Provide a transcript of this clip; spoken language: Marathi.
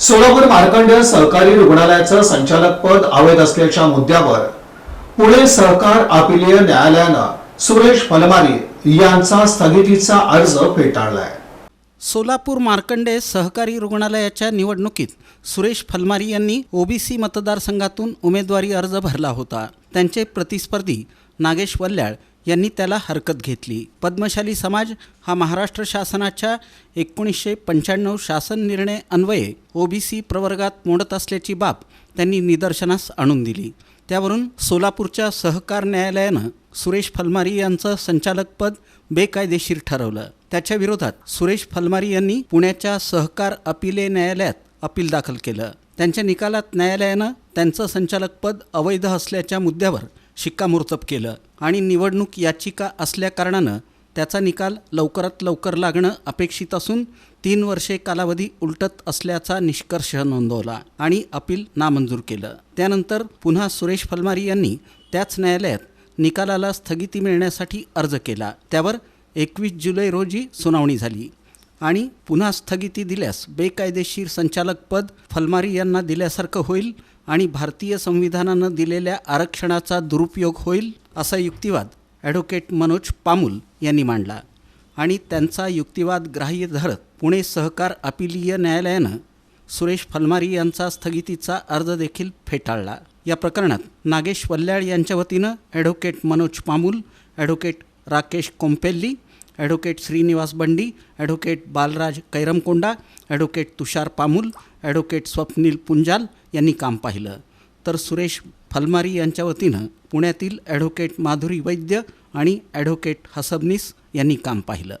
सोलापूर मार्कंडेय सहकारी रुग्णालयाचं संचालक पद अवैध असल्याच्या मुद्द्यावर पुणे सहकार अपिलीय न्यायालयानं सुरेश फलमारी यांचा स्थगितीचा अर्ज फेटाळलाय. सोलापूर मार्कंडे सहकारी रुग्णालयाच्या निवडणुकीत सुरेश फलमारी यांनी ओबीसी मतदारसंघातून उमेदवारी अर्ज भरला होता. त्यांचे प्रतिस्पर्धी नागेश वल्याळ यांनी त्याला हरकत घेतली. पद्मशाली समाज हा महाराष्ट्र शासनाच्या एकोणीसशे पंच्याण्णव शासन निर्णय अन्वये ओबीसी प्रवर्गात मोडत असल्याची बाब त्यांनी निदर्शनास आणून दिली. त्यावरून सोलापूरच्या सहकार न्यायालयानं सुरेश फलमारी यांचं संचालकपद बेकायदेशीर ठरवलं. त्याच्या विरोधात सुरेश फलमारी यांनी पुण्याच्या सहकार अपिले न्यायालयात अपील दाखल केलं. त्यांच्या निकालात न्यायालयानं त्यांचं संचालकपद अवैध असल्याच्या मुद्द्यावर शिक्कामोर्तब केलं. आणि निवडणूक याचिका असल्याकारणानं त्याचा निकाल लवकरात लवकर लागणं अपेक्षित असून तीन वर्षे कालावधी उलटत असल्याचा निष्कर्ष नोंदवला आणि अपील नामंजूर केलं. त्यानंतर पुन्हा सुरेश फलमारी यांनी त्याच न्यायालयात निकालाला स्थगिती मिळण्यासाठी अर्ज केला. त्यावर एकवीस जुलै रोजी सुनावणी झाली. आणि पुन्हा स्थगिती दिल्यास बेकायदेशीर संचालकपद फलमारी यांना दिल्यासारखं होईल आणि भारतीय संविधानानं दिलेल्या आरक्षणाचा दुरुपयोग होईल असा युक्तिवाद ॲडव्होकेट मनोज पामुल यांनी मांडला. आणि त्यांचा युक्तिवाद ग्राह्य धरत पुणे सहकार अपिलीय न्यायालयानं सुरेश फलमारी यांचा स्थगितीचा अर्ज देखील फेटाळला. या प्रकरणात नागेश वल्ल्याळ यांच्या वतीनं advocate Manoj Pamul advocate Rakesh Kompelli advocate Shrinivas Bandi advocate Balraj Kairamkonda advocate Tushar Pamul advocate Swapnil Punjal यांनी काम पाहिलं. तर सुरेश फलमारी यांच्या वतीनं पुण्यातील ॲडव्होकेट माधुरी वैद्य आणि ॲडव्होकेट हसबनीस यांनी काम पाहिलं.